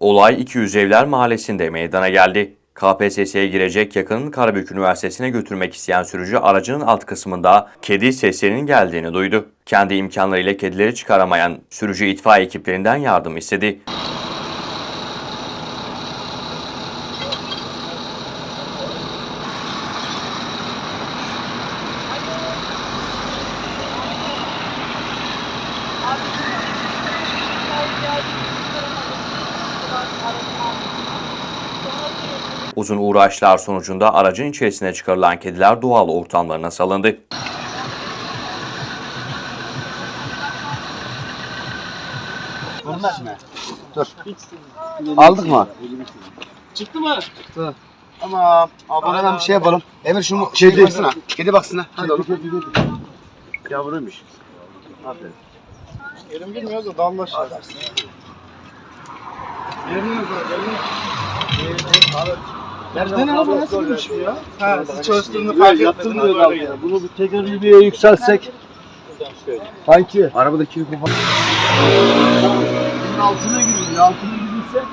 Olay 200 Evler Mahallesi'nde meydana geldi. KPSS'ye girecek yakın Karabük Üniversitesi'ne götürmek isteyen sürücü aracının alt kısmında kedi seslerinin geldiğini duydu. Kendi imkanlarıyla kedileri çıkaramayan sürücü itfaiye ekiplerinden yardım istedi. Uzun uğraşlar sonucunda aracın içerisine çıkarılan kediler doğal ortamlarına salındı. Olmaz mı? Dur. Aldık mı? Çıktı mı? Ama abone bir şey yapalım. Emir şunu şey baksana. Kedi baksana. Hadi oğlum. Yavruymuş. Aferin. Elim bilmiyor da damlaş. Nerede ne abi nasıl bilmiş bu ya? Ha siz çalıştığını fark etmediniz diyor ya. Bunu bir tekrar bir yükseltsek. Sanki. Arabadaki bu Bunun altına giriyor. Altına girirse.